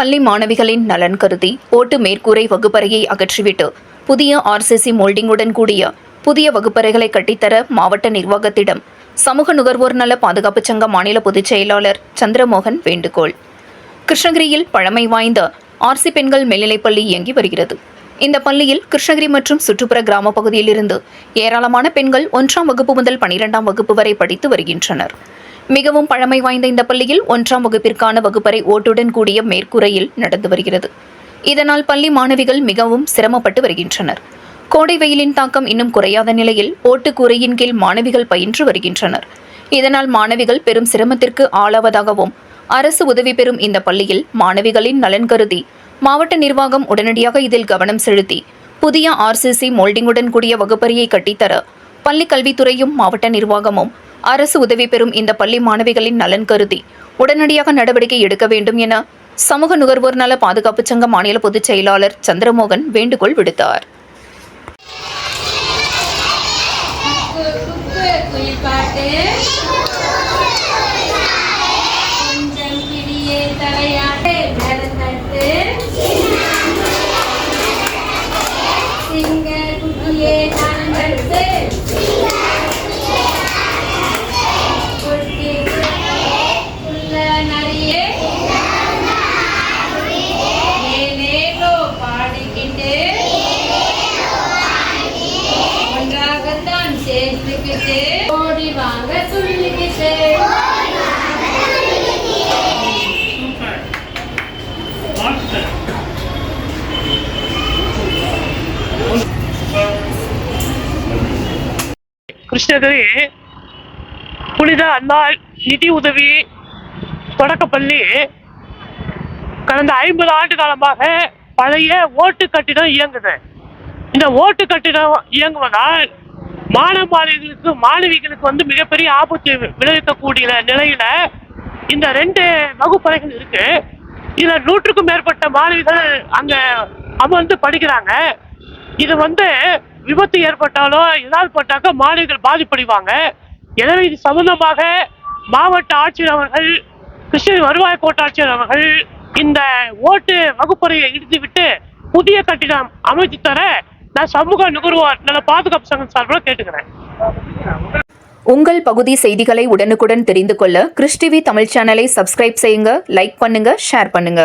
பள்ளி மாணவிகளின் நலன் கருதி ஓட்டு மேற்கூரை வகுப்பறையை அகற்றிவிட்டு புதிய ஆர்சிசி மோல்டிங்குடன் கூடிய புதிய வகுப்பறைகளை கட்டித்தர மாவட்ட நிர்வாகத்திடம் சமூக நுகர்வோர் நல பாதுகாப்புச் சங்க மாநில பொதுச் செயலாளர் சந்திரமோகன் வேண்டுகோள். கிருஷ்ணகிரியில் பழமை வாய்ந்த ஆர்சி பெண்கள் மேல்நிலைப்பள்ளி இயங்கி வருகிறது. இந்த பள்ளியில் கிருஷ்ணகிரி மற்றும் சுற்றுப்புற கிராம பகுதியிலிருந்து ஏராளமான பெண்கள் ஒன்றாம் வகுப்பு முதல் பனிரெண்டாம் வகுப்பு வரை படித்து வருகின்றனர். மிகவும் பழமை வாய்ந்த இந்த பள்ளியில் ஒன்றாம் வகுப்பிற்கான வகுப்பறை ஓட்டுடன் கூடிய மேற்கூரையில் நடந்து வருகிறது. இதனால் பள்ளி மாணவிகள் மிகவும் சிரமப்பட்டு வருகின்றனர். கோடை வெயிலின் தாக்கம் இன்னும் குறையாத நிலையில் ஓட்டுக்கூரையின் கீழ் மாணவிகள் பயின்று வருகின்றனர். இதனால் மாணவிகள் பெரும் சிரமத்திற்கு ஆளாவதாகவும் அரசு உதவி பெறும் இந்த பள்ளியில் மாணவிகளின் நலன் கருதி மாவட்ட நிர்வாகம் உடனடியாக இதில் கவனம் செலுத்தி புதிய ஆர்சிசி மோல்டிங்குடன் கூடிய வகுப்பறையை கட்டித்தர பள்ளி கல்வித்துறையும் மாவட்ட நிர்வாகமும் அரசு உதவி பெறும் இந்த பள்ளி மாணவிகளின் நலன் கருதி உடனடியாக நடவடிக்கை எடுக்க வேண்டும் என சமூக நுகர்வோர் நல பாதுகாப்புச் சங்க மாநில பொதுச் செயலாளர் சந்திரமோகன் வேண்டுகோள் விடுத்தார். பாட்டு சேர்த்துக்கிட்டு ஓடி வாங்க சொல்லிக்கிட்டு. கிருஷ்ணகிரி புனித அன்னாள் நிதி உதவி தொடக்கப்பள்ளி கடந்த ஐம்பது ஆண்டு காலமாக பழைய ஓட்டு கட்டிடம் இயங்குது. இந்த ஓட்டு கட்டிடம் இயங்குவதால் மாணவ மாணவிகளுக்கு மாணவிகளுக்கு வந்து மிகப்பெரிய ஆபத்து விளைவிக்கக்கூடிய நிலையில இந்த ரெண்டு வகுப்பறைகள் இருக்கு. இதுல நூற்றுக்கும் மேற்பட்ட மாணவிகள் அங்க அமர்ந்து படிக்கிறாங்க. இது வந்து விபத்து ஏற்பட்டாலோ ஏதாவது பட்டாக்க மாணவிகள் பாதிப்படைவாங்க. எனவே இது சம்பந்தமாக மாவட்ட ஆட்சியர் அவர்கள் கிருஷ்ணகிரி வருவாய் கோட்டாட்சியர் அவர்கள் இந்த ஓட்டு வகுப்பறையை இடித்துவிட்டு புதிய கட்டிடம் அமைத்து தர நான் சமூக நுகர்வோர் நல்ல பாதுகாப்பு சங்கம் சார்பில் கேட்டுக்கிறேன். உங்கள் பகுதி செய்திகளை உடனுக்குடன் தெரிந்து கொள்ள கிறிஸ்டிவி தமிழ் சேனலை சப்ஸ்கிரைப் செய்யுங்க லைக் பண்ணுங்க ஷேர் பண்ணுங்க.